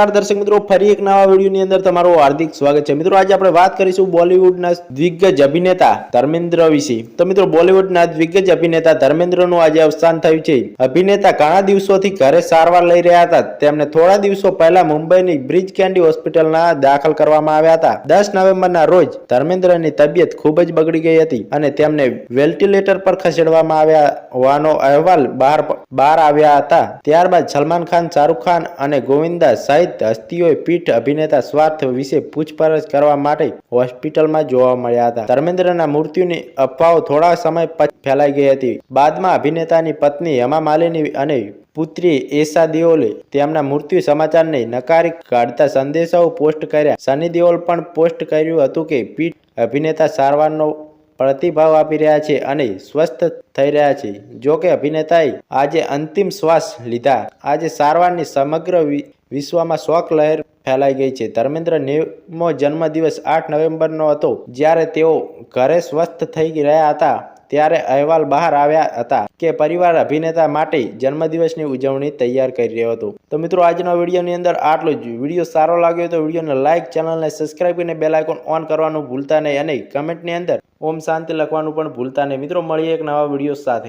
દર્શક મિત્રો, ફરી એક નવા વિડીયોની અંદર તમારું હાર્દિક સ્વાગત છે. મિત્રો, આજે આપણે વાત કરીશું બોલિવૂડના દિગ્ગજ અભિનેતા ધર્મેન્દ્ર વિશે. તો મિત્રો, બોલિવૂડના દિગ્ગજ અભિનેતા ધર્મેન્દ્રનું આજે અવસાન થયું છે. અભિનેતા ઘણા દિવસોથી ઘરે સારવાર લઈ રહ્યા હતા. તેમને થોડા દિવસો પહેલા મુંબઈની બ્રિજ કેન્ડી હોસ્પિટલના દાખલ કરવામાં આવ્યા હતા. દસ નવેમ્બરના રોજ ધર્મેન્દ્રની તબિયત ખૂબ જ બગડી ગઈ હતી અને તેમને વેન્ટિલેટર પર ખસેડવામાં આવ્યા હોવાનો અહેવાલ બહાર બહાર આવ્યા હતા. ત્યારબાદ સલમાન ખાન, શાહરૂખ ખાન અને ગોવિંદા સહિત હસ્તીઓએ પીઠ અભિનેતા સ્વાર્થ વિશે પૂછપરછ કરવા માટે હોસ્પિટલમાં જોવા મળ્યા હતા. ધર્મેન્દ્રના મૃત્યુની અફવાઓ થોડા સમય પછી ફેલાઈ ગઈ હતી. બાદમાં અભિનેતાની પત્ની હેમા માલિની અને પુત્રી એશા દેઓલે તેમના મૃત્યુ સમાચારને નકારી કાઢતા સંદેશાઓ પોસ્ટ કર્યા. સની દેઓલ પણ પોસ્ટ કર્યું હતું કે પીઠ અભિનેતા સારવારનો પ્રતિભાવ આપી રહ્યા છે અને સ્વસ્થ થઈ રહ્યા છે. જો કે અભિનેતાએ આજે અંતિમ શ્વાસ લીધા. આજે સારવારની સમગ્ર વિશ્વમાં શોક લહેર ફેલાઈ ગઈ છે. ધર્મેન્દ્ર નેવમો જન્મદિવસ આઠ નવેમ્બરનો હતો, જ્યારે તેઓ ઘરે સ્વસ્થ થઈ રહ્યા હતા. ત્યારે અહેવાલ બહાર આવ્યા હતા કે પરિવાર અભિનેતા માટે જન્મદિવસની ઉજવણી તૈયાર કરી રહ્યો હતો. તો મિત્રો, આજનો વિડીયોની અંદર આટલું જ. વીડિયો સારો લાગ્યો તો વિડીયોને લાઇક ચેનલને સબસ્ક્રાઇબ કરીને બેલ ઓન કરવાનું ભૂલતા નહીં અને કમેન્ટની અંદર ઓમ શાંતિ લખવાનું પણ ભૂલતા નહીં. મિત્રો, મળીએ એક નવા વીડિયો સાથે.